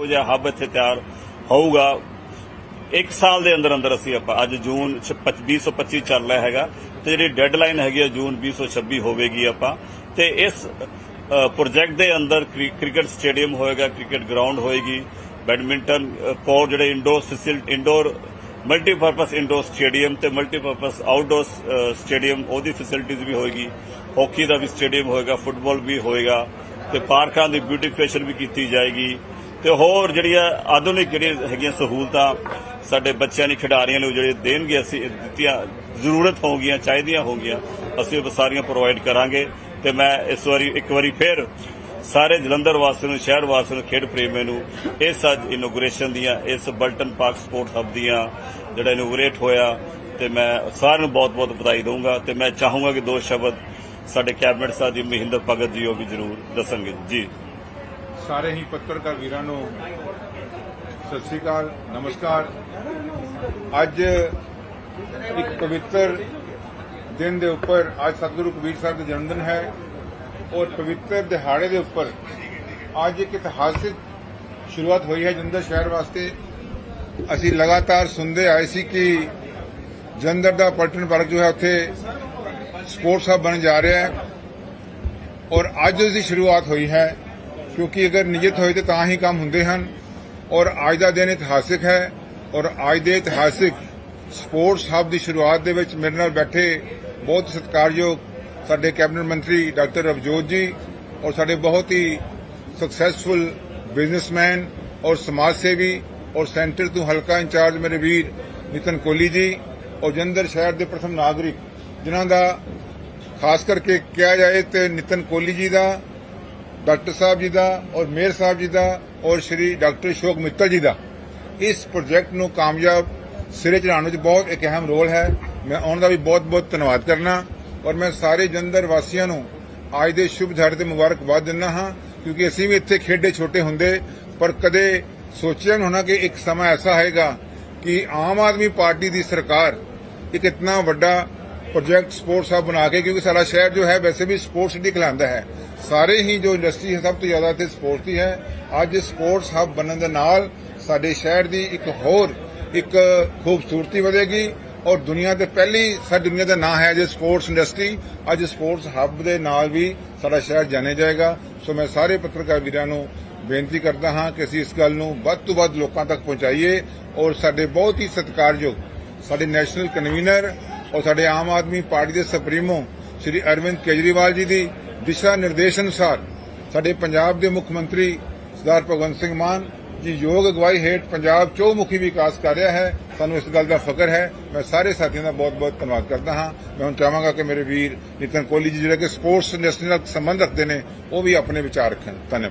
ਉਹ ਜਿਹਾ ਹੱਬ ਇੱਥੇ ਤਿਆਰ ਹੋਊਗਾ। ਇੱਕ ਸਾਲ ਦੇ ਅੰਦਰ ਅੰਦਰ ਅਸੀਂ ਆਪਾਂ ਅੱਜ ਜੂਨ 'ਚ ਪੱਚ- 2025 ਚੱਲ ਰਿਹਾ ਹੈਗਾ ਤੇ ਜਿਹੜੀ ਡੈਡਲਾਈਨ ਹੈਗੀ ਹੈ ਜੂਨ 2026 ਹੋਵੇਗੀ ਆਪਾਂ। ਤੇ ਇਸ ਪ੍ਰੋਜੈਕਟ ਦੇ ਅੰਦਰ ਕ੍ਰਿਕਟ ਸਟੇਡੀਅਮ ਹੋਏਗਾ ਕ੍ਰਿਕਟ ਗਰਾਊਂਡ ਹੋਏਗੀ ਬੈਡਮਿੰਟਨ ਅ, ਕੋਰਟ ਜਿਹੜੇ indoor facility indoor multipurpose indoor stadium ਤੇ ਮਲਟੀਪਰਪਸ ਆਊਟਡੋਰ ਸਟੇਡੀਅਮ ਉਹਦੀ ਫੈਸਿਲਿਟੀਜ਼ ਵੀ ਹੋਏਗੀ। ਹਾਕੀ ਦਾ ਵੀ ਸਟੇਡੀਅਮ ਹੋਏਗਾ ਫੁੱਟਬਾਲ ਵੀ ਹੋਏਗਾ ਤੇ ਪਾਰਕਾਂ ਦੀ ਬਿਊਟੀਫਿਕੇਸ਼ਨ ਵੀ ਕੀਤੀ ਜਾਏਗੀ। ਤੇ ਹੋਰ ਜਿਹੜੀਆਂ ਆਧੁਨਿਕ ਜਿਹੜੀਆਂ ਹੈਗੀਆਂ ਸਹੂਲਤਾਂ ਸਾਡੇ ਬੱਚਿਆਂ ਦੀ ਖਿਡਾਰੀਆਂ ਨੂੰ ਜਿਹੜੇ ਦੇਣਗੇ, ਅਸੀਂ ਦਿੱਤੀਆਂ, ਜ਼ਰੂਰਤ ਹੋਗੀਆਂ ਚਾਹੀਦੀਆਂ ਹੋਗੀਆਂ ਅਸੀਂ ਉਹ ਸਾਰੀਆਂ ਪ੍ਰੋਵਾਈਡ ਕਰਾਂਗੇ। ਤੇ ਮੈਂ ਇਸ ਵਾਰੀ, ਇੱਕ ਵਾਰੀ ਫਿਰ ਸਾਰੇ ਜਲੰਧਰ ਵਾਸੀਆਂ ਨੂੰ, ਸ਼ਹਿਰ ਵਾਸੀਆਂ ਨੂੰ, ਖੇਡ ਪ੍ਰੇਮੀਆਂ ਨੂੰ ਇਸ ਅੱਜ ਇਨੋਗ੍ਰੇਸ਼ਨ ਦੀਆਂ, ਇਸ ਬਲਟਨ ਪਾਰਕ ਸਪੋਰਟਸ ਹੱਬ ਦੀਆਂ ਜਿਹੜਾ ਇਨੋਗ੍ਰੇਟ ਹੋਇਆ, ਤੇ ਮੈਂ ਸਾਰਿਆਂ ਨੂੰ ਬਹੁਤ-ਬਹੁਤ ਵਧਾਈ ਦਊਂਗਾ। ਤੇ ਮੈਂ ਚਾਹੂੰਗਾ ਕਿ ਦੋ ਸ਼ਬਦ ਸਾਡੇ ਕੈਬਨਿਟ ਸਾਹਿਬ ਜੀ, ਮਹਿੰਦਰ ਭਗਤ ਜੀ ਉਹ ਵੀ ਜ਼ਰੂਰ ਦੱਸਣਗੇ। ਜੀ। ਸਾਰੇ ਹੀ ਪੱਤਰਕਾਰ ਵੀਰਾਂ ਨੂੰ ਸਤਿ ਸ੍ਰੀ ਅਕਾਲ, ਨਮਸਕਾਰ। ਅੱਜ ਇੱਕ ਪਵਿੱਤਰ ਦਿਨ ਦੇ ਉੱਪਰ ਅੱਜ ਸਤਿਗੁਰੂ ਕਬੀਰ ਸਾਹਿਬ ਦਾ ਜਨਮ ਦਿਨ ਹੈ ਔਰ ਪਵਿੱਤਰ ਦਿਹਾੜੇ ਦੇ ਉੱਪਰ ਅੱਜ ਇੱਕ ਇਤਿਹਾਸਿਕ ਸ਼ੁਰੂਆਤ ਹੋਈ ਹੈ ਜਲੰਧਰ ਸ਼ਹਿਰ ਵਾਸਤੇ। ਅਸੀਂ ਲਗਾਤਾਰ ਸੁਣਦੇ ਆਏ ਸੀ ਕਿ ਜਲੰਧਰ ਦਾ ਪਲਟਨ ਪਾਰਕ ਜੋ ਹੈ ਉੱਥੇ ਸਪੋਰਟਸ ਹੱਬ ਬਣ ਜਾ ਰਿਹਾ ਹੈ ਔਰ ਅੱਜ ਉਸ ਦੀ ਸ਼ੁਰੂਆਤ ਹੋਈ ਹੈ। ਕਿਉਂਕਿ ਅਗਰ ਨਿਯਤ ਹੋਏ ਤੇ ਤਾਂ ਹੀ ਕੰਮ ਹੁੰਦੇ ਹਨ। ਔਰ ਅੱਜ ਦਾ ਦਿਨ ਇਤਿਹਾਸਿਕ ਹੈ ਔਰ ਅੱਜ ਦੇ ਇਤਿਹਾਸਿਕ ਸਪੋਰਟਸ ਹੱਬ ਦੀ ਸ਼ੁਰੂਆਤ ਦੇ ਵਿੱਚ ਮੇਰੇ ਨਾਲ ਬੈਠੇ ਬਹੁਤ ਸਤਿਕਾਰਯੋਗ ਸਾਡੇ ਕੈਬਨਿਟ ਮੰਤਰੀ ਡਾਕਟਰ ਰਵਜੋਤ ਜੀ ਔਰ ਸਾਡੇ ਬਹੁਤ ਹੀ ਸਕਸੈਸਫੁਲ ਬਿਜ਼ਨਸਮੈਨ ਔਰ ਸਮਾਜ ਸੇਵੀ ਔਰ ਸੈਂਟਰ ਤੋਂ ਹਲਕਾ ਇੰਚਾਰਜ ਮੇਰੇ ਵੀਰ ਨਿਤਨ ਕੋਹਲੀ ਜੀ ਔਰ ਜਲੰਧਰ ਸ਼ਹਿਰ ਦੇ ਪ੍ਰਥਮ ਨਾਗਰਿਕ, ਜਿਨ੍ਹਾਂ ਦਾ ਖਾਸ ਕਰਕੇ ਕਿਹਾ ਜਾਏ ਤੇ ਨਿਤਨ ਕੋਹਲੀ ਜੀ ਦਾ ਡਾਕਟਰ ਸਾਹਿਬ ਜੀ ਦਾ ਔਰ ਮੇਅਰ ਸਾਹਿਬ ਜੀ ਦਾ ਔਰ ਸ਼੍ਰੀ ਡਾਕਟਰ ਸ਼ੋਕ ਮਿੱਤਲ ਜੀ ਦਾ। ਇਸ ਪ੍ਰੋਜੈਕਟ ਨੂੰ ਕਾਮਯਾਬ ਸਿਰੇ ਚੜਾਉਣ ਵਿੱਚ ਬਹੁਤ ਇੱਕ ਅਹਿਮ ਰੋਲ ਹੈ। ਮੈਂ ਉਹਨਾਂ ਦਾ ਵੀ ਬਹੁਤ-ਬਹੁਤ ਧੰਨਵਾਦ ਕਰਨਾ। ਔਰ ਮੈਂ ਸਾਰੇ ਜਲੰਧਰ ਵਾਸੀਆਂ ਨੂੰ ਅੱਜ ਦੇ ਸ਼ੁਭ ਦਿਹਾੜੇ ਤੇ ਮੁਬਾਰਕਬਾਦ ਦਿੰਦਾ ਹਾਂ, ਕਿਉਂਕਿ ਅਸੀਂ ਵੀ ਇੱਥੇ ਖੇਡੇ ਛੋਟੇ ਹੁੰਦੇ, ਪਰ ਕਦੇ ਸੋਚਿਆ ਨਹੀਂ ਹੋਣਾ ਕਿ ਇੱਕ ਸਮਾਂ ਐਸਾ ਆਏਗਾ ਕਿ ਆਮ ਆਦਮੀ ਪਾਰਟੀ ਦੀ ਸਰਕਾਰ ਇੱਕ ਇਤਨਾ ਵੱਡਾ ਪ੍ਰੋਜੈਕਟ ਸਪੋਰਟਸ ਹਬ ਬਣਾ ਕੇ, ਕਿਉਂਕਿ ਸਾਡਾ ਸ਼ਹਿਰ ਜੋ ਹੈ ਵੈਸੇ ਵੀ ਸਪੋਰਟਸ ਸਿਟੀ ਖਿਲਾਉਂਦਾ ਹੈ। ਸਾਰੇ ਹੀ ਜੋ ਇੰਡਸਟਰੀ ਹੈ, ਸਭ ਤੋਂ ਜ਼ਿਆਦਾ ਇੱਥੇ ਸਪੋਰਟਸ ਦੀ ਹੈ। ਅੱਜ ਸਪੋਰਟਸ ਹੱਬ ਬਣਨ ਦੇ ਨਾਲ ਸਾਡੇ ਸ਼ਹਿਰ ਦੀ ਇੱਕ ਹੋਰ ਇੱਕ ਖੂਬਸੂਰਤੀ ਵਧੇਗੀ ਔਰ ਦੁਨੀਆ ਦੇ ਪਹਿਲੀ ਸਾਡੀ ਦੁਨੀਆ ਦਾ ਨਾਂ ਹੈ ਜੇ ਸਪੋਰਟਸ ਇੰਡਸਟਰੀ ਅੱਜ ਸਪੋਰਟਸ ਹੱਬ ਦੇ ਨਾਲ ਵੀ ਸਾਡਾ ਸ਼ਹਿਰ ਜਾਣਿਆ ਜਾਏਗਾ। ਸੋ ਮੈਂ ਸਾਰੇ ਪੱਤਰਕਾਰ ਵੀਰਾਂ ਨੂੰ ਬੇਨਤੀ ਕਰਦਾ ਹਾਂ ਕਿ ਅਸੀਂ ਇਸ ਗੱਲ ਨੂੰ ਵੱਧ ਤੋਂ ਵੱਧ ਲੋਕਾਂ ਤੱਕ ਪਹੁੰਚਾਈਏ ਔਰ ਸਾਡੇ ਬਹੁਤ ਹੀ ਸਤਿਕਾਰਯੋਗ ਸਾਡੇ ਨੈਸ਼ਨਲ ਕਨਵੀਨਰ ਔਰ ਸਾਡੇ ਆਮ ਆਦਮੀ ਪਾਰਟੀ ਦੇ ਸੁਪਰੀਮੋ ਸ਼੍ਰੀ ਅਰਵਿੰਦ ਕੇਜਰੀਵਾਲ ਜੀ ਦੀ ਦਿਸ਼ਾ ਨਿਰਦੇਸ਼ ਅਨੁਸਾਰ ਸਾਡੇ ਪੰਜਾਬ ਦੇ ਮੁੱਖ ਮੰਤਰੀ ਸਰਦਾਰ ਭਗਵੰਤ ਸਿੰਘ ਮਾਨ ਜੀ ਯੋਗ ਅਗਵਾਈ ਹੇਠ ਪੰਜਾਬ ਚੌਮੁਖੀ ਵਿਕਾਸ ਕਰ ਰਿਹਾ ਹੈ। ਸਾਨੂੰ ਇਸ ਗੱਲ ਦਾ ਫਖਰ ਹੈ। ਮੈਂ ਸਾਰੇ ਸਾਥੀਆਂ ਦਾ ਬਹੁਤ-ਬਹੁਤ ਧੰਨਵਾਦ ਕਰਦਾ ਹਾਂ। ਮੈਂ ਹੁਣ ਚਾਹਾਂਗਾ ਕਿ ਮੇਰੇ ਵੀਰ ਨਿਤਨ ਕੋਹਲੀ ਜੀ ਜਿਹੜੇ ਕਿ ਸਪੋਰਟਸ ਇੰਡਸਟਰੀ ਨਾਲ ਸੰਬੰਧ ਰੱਖਦੇ ਨੇ, ਉਹ ਵੀ ਆਪਣੇ ਵਿਚਾਰ ਰੱਖਣ। ਧੰਨਵਾਦ।